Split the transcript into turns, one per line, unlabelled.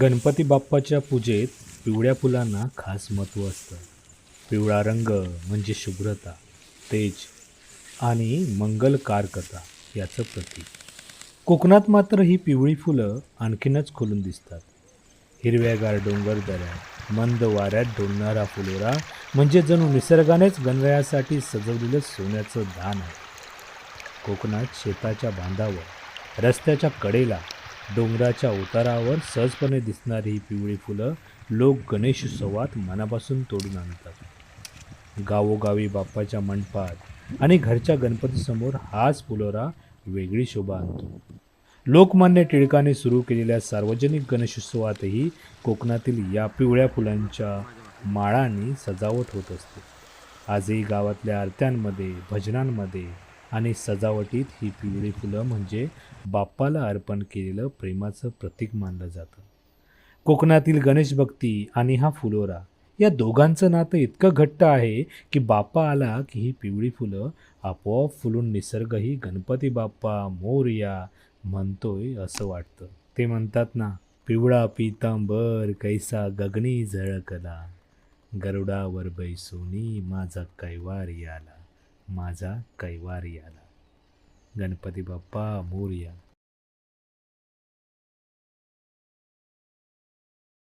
गणपती बाप्पाच्या पूजेत पिवळ्या फुलांना खास महत्त्व असतं. पिवळा रंग म्हणजे शुभ्रता तेज आणि मंगलकारकता याचं प्रतीक. कोकणात मात्र ही पिवळी फुलं आणखीनच खुलून दिसतात. हिरव्यागार डोंगर दऱ्यात मंद वाऱ्यात डोलणारा फुलोरा म्हणजे जणू निसर्गानेच गणरायासाठी सजवलेलं सोन्याचं दान आहे. कोकणात शेताच्या बांधावर रस्त्याच्या कडेला डोंगराच्या उतारावर सहजपणे दिसणारी ही पिवळी फुलं लोक गणेशोत्सवात मनापासून तोडून आणतात. गावोगावी बाप्पाच्या मंडपात आणि घरच्या गणपतीसमोर हाच फुलोरा वेगळी शोभा आणतो. लोकमान्य टिळकाने सुरू केलेल्या सार्वजनिक गणेशोत्सवातही कोकणातील या पिवळ्या फुलांच्या माळांनी सजावट होत असते. आजही गावातल्या आरत्यांमध्ये भजनांमध्ये आणि सजावटीत ही पिवळी फुलं म्हणजे बाप्पाला अर्पण केलेलं प्रेमाचं प्रतीक मानलं जातं. कोकणातील गणेश भक्ती आणि हा फुलोरा या दोघांचं नातं इतकं घट्ट आहे की बाप्पा आला की ही पिवळी फुलं आपोआप फुलून निसर्गही गणपती बाप्पा मोरया म्हणतोय असं वाटतं. ते म्हणतात ना पिवळा पितांबर कैसा गगनी झळकला. गरुडावर बैसोनी माझा कैवार आला माझा कैवार आला. गणपती बाप्पा मोरया.